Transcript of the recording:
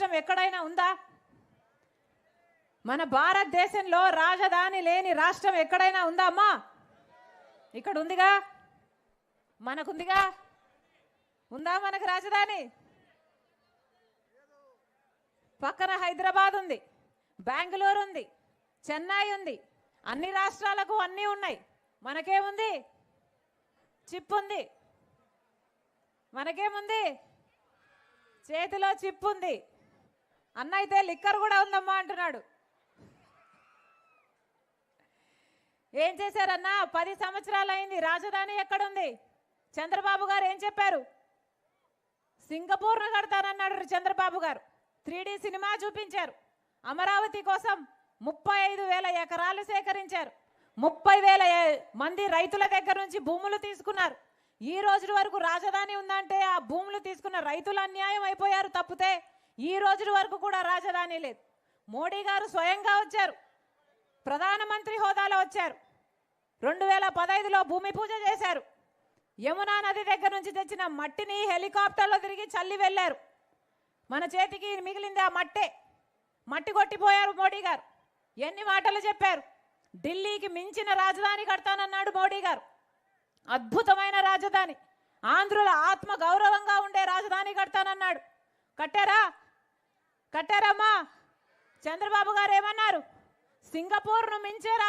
రాష్ట్రం ఎక్కడైనా ఉందా? మన భారతదేశంలో రాజధాని లేని రాష్ట్రం ఎక్కడైనా ఉందా అమ్మా? ఇక్కడ ఉందిగా మనకుందిగా? ఉందా మనకు రాజధాని? పక్కన హైదరాబాద్ ఉంది బెంగళూరు ఉంది చెన్నై ఉంది. అన్ని రాష్ట్రాలకు అన్నీ ఉన్నాయి. మనకేముంది? చిప్ ఉంది. మనకేముంది? చేతిలో చిప్ ఉంది. అన్న అయితే లిక్కర్ కూడా ఉందమ్మా అంటున్నాడు. ఏం చేశారన్నా? పది సంవత్సరాలు అయింది రాజధాని ఎక్కడుంది? చంద్రబాబు గారు ఏం చెప్పారు? సింగపూర్ను కడతానన్నాడు చంద్రబాబు గారు. త్రీ సినిమా చూపించారు. అమరావతి కోసం ముప్పై ఐదు వేల ఎకరాలు సేకరించారు. ముప్పై వేల మంది రైతుల దగ్గర నుంచి భూములు తీసుకున్నారు. ఈ రోజు వరకు రాజధాని ఉందంటే ఆ భూములు తీసుకున్న రైతులు అన్యాయం అయిపోయారు తప్పితే ఈ రోజు వరకు కూడా రాజధాని లేదు. మోడీ గారు స్వయంగా వచ్చారు. ప్రధానమంత్రి హోదాలో వచ్చారు. రెండు వేల పదైదులో భూమి పూజ చేశారు. యమునా నది దగ్గర నుంచి తెచ్చిన మట్టిని హెలికాప్టర్లో తిరిగి చల్లి వెళ్ళారు. మన చేతికి మిగిలింది ఆ మట్టే. మట్టి కొట్టిపోయారు మోడీ గారు. ఎన్ని మాటలు చెప్పారు. ఢిల్లీకి మించిన రాజధాని కడతానన్నాడు మోడీ గారు. అద్భుతమైన రాజధాని. ఆంధ్రుల ఆత్మ గౌరవంగా ఉండే రాజధాని కడతానన్నాడు. కట్టారా? కట్టారమ్మా. చంద్రబాబు గారు ఏమన్నారు? సింగపూర్ను మించేరా